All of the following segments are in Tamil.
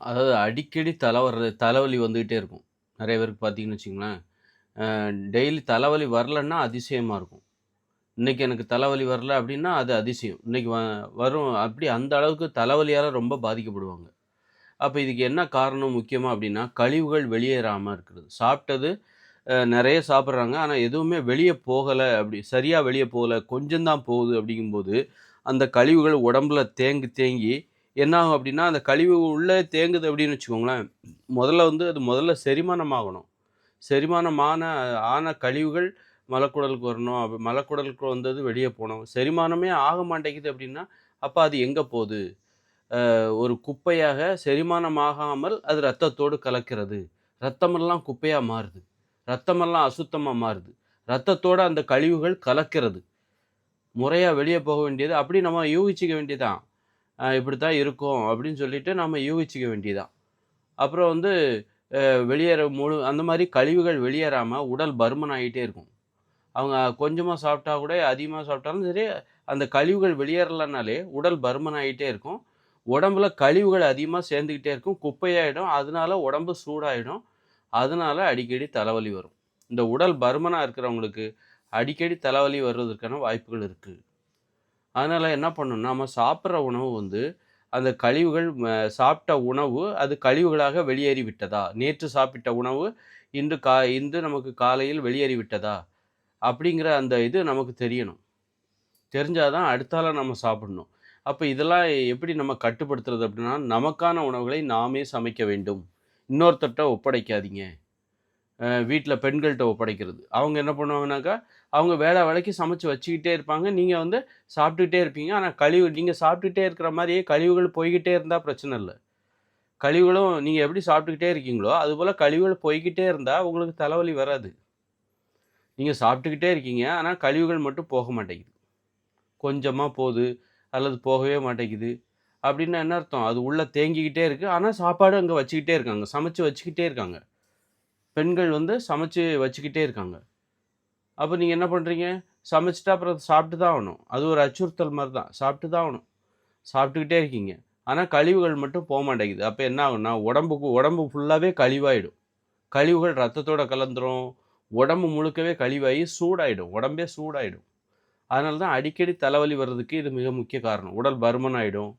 அதாவது அடிக்கடி தலை வர்றது தலைவலி வந்துக்கிட்டே இருக்கும். நிறைய பேருக்கு பார்த்தீங்கன்னு வச்சிங்களேன் டெய்லி தலைவலி வரலன்னா அதிசயமாக இருக்கும். இன்னைக்கு எனக்கு தலைவலி வரல அப்படின்னா அது அதிசயம். இன்னைக்கு வ வரும் அப்படி அந்த அளவுக்கு தலைவலியால் ரொம்ப பாதிக்கப்படுவாங்க. அப்போ இதுக்கு என்ன காரணம் முக்கியமாக அப்படின்னா கழிவுகள் வெளியேறாமல் இருக்கிறது. சாப்பிட்டது நிறைய சாப்பிட்றாங்க ஆனால் எதுவுமே வெளியே போகலை அப்படி சரியாக வெளியே போகலை கொஞ்சம் தான் போகுது அப்படிங்கும்போது அந்த கழிவுகள் உடம்புல தேங்கி தேங்கி என்ன ஆகும் அப்படின்னா அந்த கழிவு உள்ளே தேங்குது அப்படின்னு வச்சுக்கோங்களேன், முதல்ல வந்து அது முதல்ல செரிமானம் ஆகணும். செரிமானம் ஆன ஆன கழிவுகள் மலக்குடலுக்கு வரணும். அப்ப மலக்குடலுக்கு வந்தது வெளியே போகணும் செரிமானமே ஆக மாட்டேங்குது அப்படின்னா அப்போ அது எங்கே போகுது ஒரு குப்பையாக செரிமானம் ஆகாமல் அது ரத்தத்தோடு கலக்கிறது. ரத்தமெல்லாம் குப்பையாக மாறுது. ரத்தமெல்லாம் அசுத்தமாக மாறுது. ரத்தத்தோடு அந்த கழிவுகள் கலக்கிறது. முறையாக வெளியே போக வேண்டியது அப்படி நம்ம யூகிச்சிக்க வேண்டியதான். இப்படி தான் இருக்கும் அப்படின்னு சொல்லிட்டு நம்ம யூகிச்சுக்க வேண்டியதான். அப்புறம் வந்து வெளியேற முழு அந்த மாதிரி கழிவுகள் வெளியேறாமல் உடல் பருமன் ஆகிட்டே இருக்கும். அவங்க கொஞ்சமாக சாப்பிட்டா கூட அதிகமாக சாப்பிட்டாலும் சரி, அந்த கழிவுகள் வெளியேறலனாலே உடல் பருமன் ஆகிட்டே இருக்கும். உடம்புல கழிவுகள் அதிகமாக சேர்ந்துக்கிட்டே இருக்கும். குப்பையாயிடும். அதனால உடம்பு சூடாயிடும். அதனால அடிக்கடி தலைவலி வரும். இந்த உடல் பருமனாக இருக்கிறவங்களுக்கு அடிக்கடி தலைவலி வர்றதுக்கான வாய்ப்புகள் இருக்குது அதனால் என்ன பண்ணணும்னா, நம்ம சாப்பிட்ற உணவு வந்து அந்த கழிவுகள் சாப்பிட்ட உணவு அது கழிவுகளாக வெளியேறி விட்டதா? நேற்று சாப்பிட்ட உணவு இன்று கா இன்று நமக்கு காலையில் வெளியேறி விட்டதா? அப்படிங்கிற அந்த இது நமக்கு தெரியணும். தெரிஞ்சால் தான் அடுத்தால நம்ம சாப்பிடணும். அப்போ இதெல்லாம் எப்படி நம்ம கட்டுப்படுத்துறது அப்படின்னா நமக்கான உணவுகளை நாமே சமைக்க வேண்டும். இன்னொருத்தட்ட ஒப்படைக்காதீங்க. வீட்டில் பெண்கள்கிட்ட ஒப்படைக்கிறது. அவங்க என்ன பண்ணுவாங்கனாக்கா, அவங்க வேலை வேலைக்கு சமைச்சு வச்சுக்கிட்டே இருப்பாங்க. நீங்கள் வந்து சாப்பிட்டுக்கிட்டே இருப்பீங்க. ஆனால் கழிவு நீங்கள் சாப்பிட்டுக்கிட்டே இருக்கிற மாதிரியே கழிவுகள் போய்கிட்டே இருந்தால் பிரச்சனை இல்லை கழிவுகளும் நீங்கள் எப்படி சாப்பிட்டுக்கிட்டே இருக்கீங்களோ, அதுபோல் கழிவுகள் போய்க்கிட்டே இருந்தால் உங்களுக்கு தலைவலி வராது. நீங்கள் சாப்பிட்டுக்கிட்டே இருக்கீங்க. ஆனால் கழிவுகள் மட்டும் போக மாட்டேங்குது. கொஞ்சமாக போகுது அல்லது போகவே மாட்டேங்குது. அப்படின்னா என்ன அர்த்தம்? அது உள்ளே தேங்கிக்கிட்டே இருக்குது ஆனால் சாப்பாடு அங்கே வச்சுக்கிட்டே இருக்காங்க. சமைச்சு வச்சுக்கிட்டே இருக்காங்க. பெண்கள் வந்து சமைச்சு வச்சுக்கிட்டே இருக்காங்க. அப்போ நீங்கள் என்ன பண்ணுறீங்க சமைச்சிட்டா அப்புறம் சாப்பிட்டு தான் ஆகணும். அது ஒரு அச்சுறுத்தல் மாதிரி தான். சாப்பிட்டு தான் ஆகணும். சாப்பிட்டுக்கிட்டே இருக்கீங்க. ஆனால் கழிவுகள் மட்டும் போக மாட்டேங்குது அப்போ என்ன ஆகும்னா, உடம்புக்கு உடம்பு ஃபுல்லாகவே கழிவாயிடும். கழிவுகள் ரத்தத்தோட கலந்துரும். உடம்பு முழுக்கவே கழிவாகி சூடாயிடும். உடம்பே சூடாயிடும். அதனால தான் அடிக்கடி தலைவலி வர்றதுக்கு இது மிக முக்கிய காரணம். உடல் பருமன் ஆகிடும்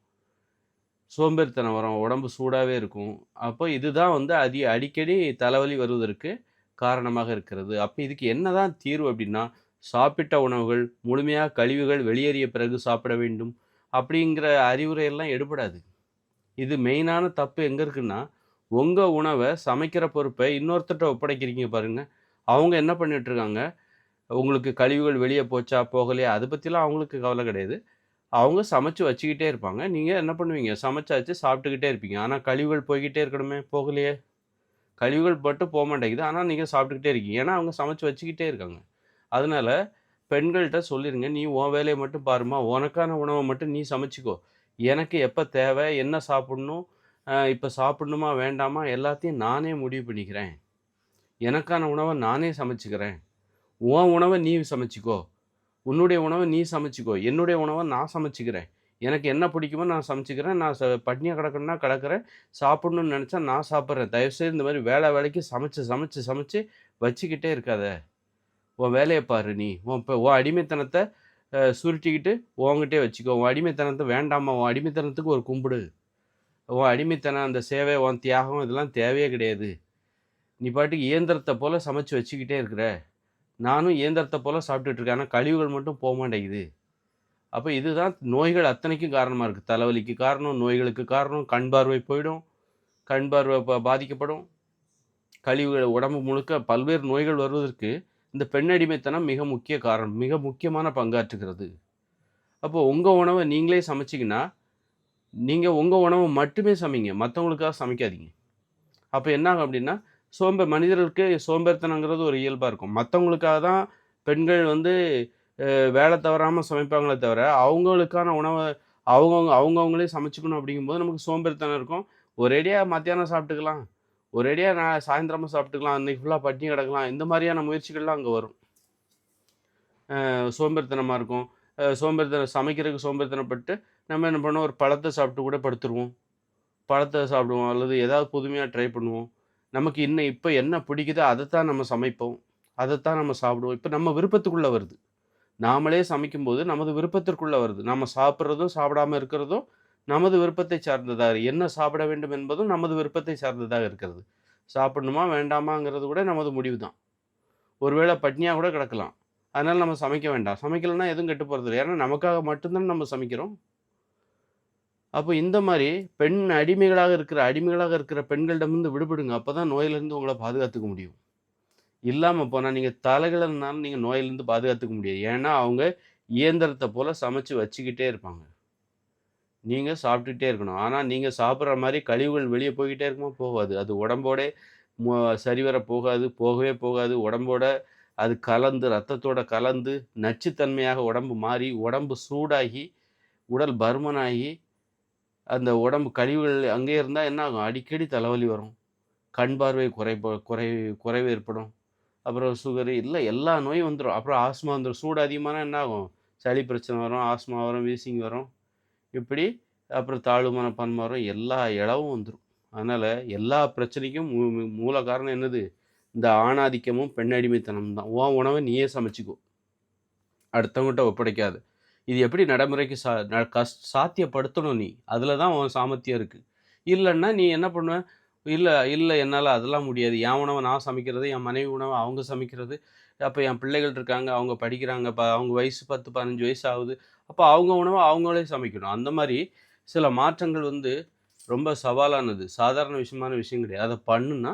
சோம்பேறித்தனம் வரும். உடம்பு சூடாகவே இருக்கும். அப்போ இதுதான் வந்து அதி அடிக்கடி தலைவலி வருவதற்கு காரணமாக இருக்கிறது. அப்போ இதுக்கு என்னதான் தீர்வு அப்படின்னா சாப்பிட்ட உணவுகள் முழுமையாக கழிவுகள் வெளியேறிய பிறகு சாப்பிட வேண்டும். அப்படிங்கிற அறிவுரை எல்லாம் எடுபடாது. இது மெயினான தப்பு எங்கே இருக்குன்னா, உங்கள் உணவை சமைக்கிற பொறுப்பை இன்னொருத்தட்ட ஒப்படைக்கிறீங்க பாருங்கள் அவங்க என்ன பண்ணிகிட்ருக்காங்க உங்களுக்கு கழிவுகள் வெளியே போச்சா, போகலையா அதை பற்றிலாம் அவங்களுக்கு கவலை கிடையாது. அவங்க சமைச்சு வச்சுக்கிட்டே இருப்பாங்க. நீங்கள் என்ன பண்ணுவீங்க? சமைச்சாச்சு சாப்பிட்டுக்கிட்டே இருப்பீங்க. ஆனால் கழிவுகள் போய்கிட்டே இருக்கணுமே, போகலையே. கழிவுகள் மட்டும் போக மாட்டேங்குது ஆனால் நீங்கள் சாப்பிட்டுக்கிட்டே இருக்கீங்க. ஏன்னா அவங்க சமைச்சு வச்சுக்கிட்டே இருக்காங்க. அதனால பெண்கள்கிட்ட சொல்லிடுங்க "நீ உன் வேலையை மட்டும் பாரும்மா. உனக்கான உணவை மட்டும் நீ சமைச்சிக்கோ எனக்கு எப்போ தேவை என்ன சாப்பிடணும், இப்போ சாப்பிட்ணுமா சாப்பிடணுமா, வேண்டாமா எல்லாத்தையும் நானே முடிவு பண்ணிக்கிறேன். எனக்கான உணவை நானே சமைச்சிக்கிறேன் உன் உணவை நீ சமைச்சிக்கோ உன்னுடைய உணவை நீ சமைச்சிக்கோ என்னுடைய உணவை நான் சமைச்சிக்கிறேன் எனக்கு என்ன பிடிக்குமோ நான் சமைச்சிக்கிறேன் நான் ச பட்னியா கிடக்கணும்னா கிடக்கிறேன் சாப்பிட்ணுன்னு நினச்சா நான் சாப்பிட்றேன் தயவுசெய்து இந்த மாதிரி வேலை வேலைக்கு சமைச்சு, சமைச்சு, சமைச்சு வச்சுக்கிட்டே இருக்காத. உன் வேலையை பாரு நீ. உன் இப்போ உன் அடிமைத்தனத்தை சுருட்டிக்கிட்டு உன்கிட்டயே வச்சுக்கோ. உன் அடிமைத்தனத்தை வேண்டாமா உன் அடிமைத்தனத்துக்கு ஒரு கும்பிடு. உன் அடிமைத்தனம், அந்த சேவை, உன் தியாகம் இதெல்லாம் தேவையே கிடையாது. நீ பாட்டுக்கு இயந்திரத்தை போல் சமைச்சு வச்சுக்கிட்டே இருக்கிற. நானும் இயந்திரத்தை போல் சாப்பிட்டுட்டு இருக்கேன். ஆனால் கழிவுகள் மட்டும் போமாட்டேங்குது. அப்போ இதுதான் நோய்கள் அத்தனைக்கும் காரணமாக இருக்குது தலைவலிக்கு காரணம், நோய்களுக்கு காரணம், கண் பார்வை போயிடும். கண் பார்வை பாதிக்கப்படும். கழிவுகள் உடம்பு முழுக்க பல்வேறு நோய்கள் வருவதற்கு இந்த பெண்ணடிமைத்தனம் மிக முக்கிய காரணம். மிக முக்கியமான பங்காற்றுகிறது. அப்போ உங்கள் உணவை நீங்களே சமைச்சீங்கன்னா, நீங்கள் உங்கள் உணவை மட்டுமே சமைங்க. மற்றவங்களுக்காக சமைக்காதீங்க. அப்போ என்ன ஆகும் அப்படின்னா சோம்பே மனிதர்களுக்கு சோம்பேறித்தனங்கிறது ஒரு இயல்பாக இருக்கும். மற்றவங்களுக்காக தான் பெண்கள் வந்து வேலை தவறாமல் சமைப்பாங்களே தவிர, அவங்களுக்கான உணவை அவங்கவுங்க அவங்கவங்களே சமைச்சுக்கணும் அப்படிங்கும்போது நமக்கு சோம்பேறித்தனம் இருக்கும். ஒரேடியாக மத்தியானம் சாப்பிட்டுக்கலாம். ஒரேடியாக நான் சாயந்தரமாக சாப்பிட்டுக்கலாம். அன்றைக்கி ஃபுல்லாக பட்டி கிடக்கலாம். இந்த மாதிரியான முயற்சிகள்லாம் அங்கே வரும். சோம்பேறித்தனமாக இருக்கும். சோம்பேறித்தனம் சமைக்கிறதுக்கு சோம்பேறித்தனப்பட்டு நம்ம என்ன பண்ணுவோம், ஒரு பழத்தை சாப்பிட்டு கூட படுத்துருவோம். பழத்தை சாப்பிடுவோம். அல்லது ஏதாவது புதுமையாக ட்ரை பண்ணுவோம். நமக்கு இன்னும் இப்போ என்ன பிடிக்குதோ அதைத்தான் நம்ம சமைப்போம். அதைத்தான் நம்ம சாப்பிடுவோம். இப்போ நம்ம விருப்பத்துக்குள்ளே வருது. நாமளே சமைக்கும்போது நமது விருப்பத்திற்குள்ளே வருது. நம்ம சாப்பிட்றதும் சாப்பிடாம இருக்கிறதும் நமது விருப்பத்தை சார்ந்ததாக என்ன சாப்பிட வேண்டும் என்பதும் நமது விருப்பத்தை சார்ந்ததாக இருக்கிறது. சாப்பிடணுமா, வேண்டாமாங்கிறது கூட நமது முடிவு தான். ஒருவேளை பட்னியாக கூட கிடக்கலாம். அதனால் நம்ம சமைக்க வேண்டாம். சமைக்கலன்னா எதுவும் கெட்டு போகிறது இல்லை ஏன்னா நமக்காக மட்டும்தான் நம்ம சமைக்கிறோம். அப்போ இந்த மாதிரி பெண் அடிமைகளாக இருக்கிற அடிமைகளாக இருக்கிற பெண்களிடமிருந்து விடுபடுங்க. அப்போ தான் நோயிலிருந்து உங்களை பாதுகாத்துக்க முடியும். இல்லாமல் போனால் நீங்கள் தலைகீழானாலும் நீங்கள் நோயிலிருந்து பாதுகாத்துக்க முடியாது. ஏன்னா, அவங்க இயந்திரத்தை போல் சமைச்சு வச்சுக்கிட்டே இருப்பாங்க. நீங்கள் சாப்பிட்டுக்கிட்டே இருக்கணும். ஆனால் நீங்கள் சாப்பிட்ற மாதிரி கழிவுகள் வெளியே போய்கிட்டே இருக்குமா? போகாது. அது உடம்போட மொ சரிவர போகாது. போகவே போகாது. உடம்போட அது கலந்து, ரத்தத்தோட கலந்து நச்சுத்தன்மையாக உடம்பு மாறி, உடம்பு சூடாகி, உடல் பருமனாகி, அந்த உடம்பு கழிவுகள் அங்கேயே இருந்தால் என்ன ஆகும்? அடிக்கடி தலைவலி வரும். கண் பார்வை குறைப குறை குறைவு ஏற்படும். அப்புறம் சுகரு இல்லை எல்லா நோயும் வந்துடும் அப்புறம் ஆஸ்மா வந்துடும் சூடு அதிகமான என்ன ஆகும்? சளி பிரச்சனை வரும், ஆஸ்மா வரும், வீசிங் வரும். இப்படி அப்புறம் தாழ்வு மனப்பான்மை வரும். எல்லா இளவும் வந்துடும் அதனால் எல்லா பிரச்சனைக்கும் மூ மூல காரணம் என்னது? இந்த ஆணாதிக்கமும், பெண்ணடிமைத்தனம் தான். உன் உணவை நீயே சமைச்சிக்கோ அடுத்தவங்கட்ட ஒப்படைக்காது இது எப்படி நடைமுறைக்கு சா ந சாத்தியப்படுத்தணும் நீ. அதில் தான் உன் சாமர்த்தியம் இருக்குது இல்லைன்னா நீ என்ன பண்ணுவ? இல்லை இல்லை என்னால் அதெல்லாம் முடியாது. என் உணவை நான் சமைக்கிறது, என் மனைவி உணவை அவங்க சமைக்கிறது. அப்போ என் பிள்ளைகள் இருக்காங்க. அவங்க படிக்கிறாங்க. ப அவங்க வயசு 10, 15 வயசு ஆகுது. அப்போ அவங்க உணவை அவங்களே சமைக்கணும். அந்த மாதிரி சில மாற்றங்கள் வந்து ரொம்ப சவாலானது. சாதாரண விஷயமான விஷயம் கிடையாது. அதை பண்ணுன்னா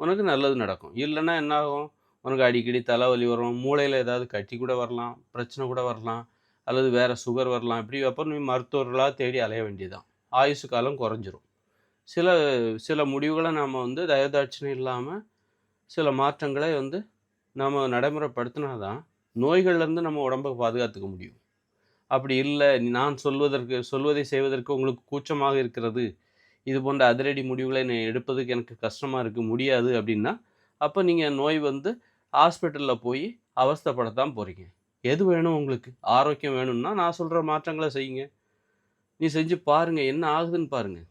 உனக்கு நல்லது நடக்கும். இல்லைன்னா என்ன ஆகும்? உனக்கு அடிக்கடி தலைவலி வரும். மூளையில் ஏதாவது கட்டி கூட வரலாம். பிரச்சனை கூட வரலாம். அல்லது வேறு சுகர் வரலாம். இப்படி அப்புறம் நீ மருத்துவர்களாக தேடி அலைய வேண்டியதுதான். ஆயுசு காலம் குறைஞ்சிரும். சில சில முடிவுகளை நாம் வந்து தயதாட்சணை இல்லாமல் சில மாற்றங்களை வந்து நம்ம நடைமுறைப்படுத்தினா தான் நோய்கள்லேருந்து நம்ம உடம்ப பாதுகாத்துக்க முடியும். அப்படி இல்லை நான் சொல்வதற்கு சொல்வதை செய்வதற்கு உங்களுக்கு கூச்சமாக இருக்கிறது. இது போன்ற அதிரடி முடிவுகளை நான் எடுப்பதுக்கு எனக்கு கஷ்டமாக இருக்க முடியாது அப்படின்னா, அப்போ நீங்கள் நோய் வந்து ஹாஸ்பிட்டலில் போய் அவஸ்தைப்படத்தான் போகிறீங்க எது வேணும் உங்களுக்கு? ஆரோக்கியம் வேணும்னா நான் சொல்கிற மாற்றங்களை செய்யுங்க. நீ செஞ்சு பாருங்கள் என்ன ஆகுதுன்னு பாருங்கள்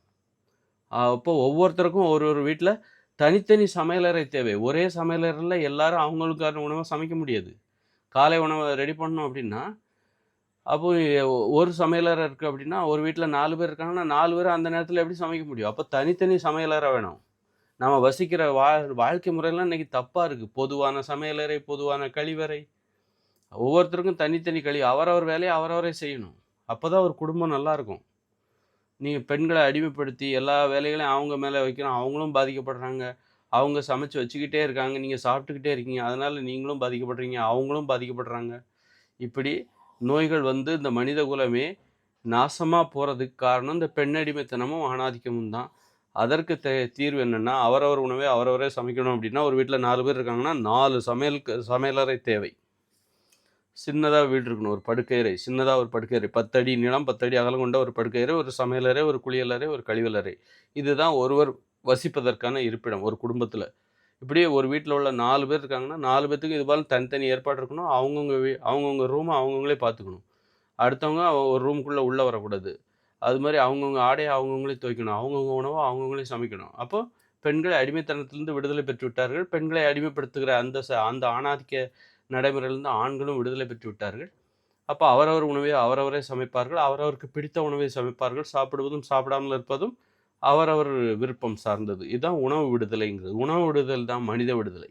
அப்போ ஒவ்வொருத்தருக்கும் ஒரு ஒரு வீட்டில் தனித்தனி சமையலறை தேவை. ஒரே சமையலறையில் எல்லாரும் அவங்களுக்கான உணவை சமைக்க முடியாது. காலை உணவை ரெடி பண்ணணும் அப்படின்னா, அப்போ ஒரு சமையலறை இருக்குது அப்படின்னா, ஒரு வீட்டில் நாலு பேர் இருக்காங்கன்னா, நாலு பேர் அந்த நேரத்தில் எப்படி சமைக்க முடியும்? அப்போ தனித்தனி சமையலறை வேணும். நம்ம வசிக்கிற வா வாழ்க்கை முறையெல்லாம் இன்னைக்கு தப்பாக இருக்குது பொதுவான சமையலறை, பொதுவான கழிவறை. ஒவ்வொருத்தருக்கும் தனித்தனி கழி அவரவர் வேலையை அவரவரே செய்யணும். அப்பதான் ஒரு குடும்பம் நல்லாயிருக்கும் நீங்கள் பெண்களை அடிமைப்படுத்தி எல்லா வேலைகளையும் அவங்க மேலே வைக்கணும் அவங்களும் பாதிக்கப்படுறாங்க. அவங்க சமைச்சு வச்சுக்கிட்டே இருக்காங்க. நீங்கள் சாப்பிட்டுக்கிட்டே இருக்கீங்க. அதனால் நீங்களும் பாதிக்கப்படுறீங்க. அவங்களும் பாதிக்கப்படுறாங்க. இப்படி நோய்கள் வந்து இந்த மனித குலமே நாசமாக போகிறதுக்கு காரணம் இந்த பெண் அடிமைத்தனமும், ஆணாதிக்கமும் தான். அதற்கு தே தீர்வு என்னென்னா அவரவர் உணவை அவரவரே சமைக்கணும் அப்படின்னா, ஒரு வீட்டில் நாலு பேர் இருக்காங்கன்னா, நாலு சமையலுக்கு சமையலறை தேவை. சின்னதாக வீடு இருக்கணும். ஒரு படுக்கையறை. சின்னதாக ஒரு படுக்கையறை. பத்தடி நிலம் பத்தடி அகலம் கொண்ட ஒரு படுக்கையறை, ஒரு சமையலறை, ஒரு குளியலறை, ஒரு கழிவலறை. இதுதான் ஒருவர் வசிப்பதற்கான இருப்பிடம் ஒரு குடும்பத்தில் இப்படியே ஒரு வீட்டில் உள்ள நாலு பேர் இருக்காங்கன்னா, நாலு பேத்துக்கு இது போல தனித்தனி ஏற்பாடு இருக்கணும். அவங்கவுங்க வீ அவங்கவுங்க ரூமை அவங்கவுங்களே பார்த்துக்கணும். அடுத்தவங்க ஒரு ரூமுக்குள்ளே உள்ளே வரக்கூடாது. அது மாதிரி அவங்கவுங்க ஆடையை அவங்கவுங்களே துவைக்கணும். அவங்கவுங்க உணவை அவங்கவுங்களே சமைக்கணும். அப்போ பெண்களை அடிமைத்தனத்திலிருந்து விடுதலை பெற்று விட்டார்கள். பெண்களை அடிமைப்படுத்துகிற அந்த ச அந்த ஆணாதிக்க நடைமுறையிலிருந்து ஆண்களும் விடுதலை பெற்று விட்டார்கள். அப்போ அவரவர் உணவை அவரவரே சமைப்பார்கள். அவரவருக்கு பிடித்த உணவை சமைப்பார்கள். சாப்பிடுவதும், சாப்பிடாமல் இருப்பதும் அவரவர் விருப்பம் சார்ந்தது. இதுதான் உணவு விடுதலைங்கிறது. உணவு விடுதல் தான் மனித விடுதலை.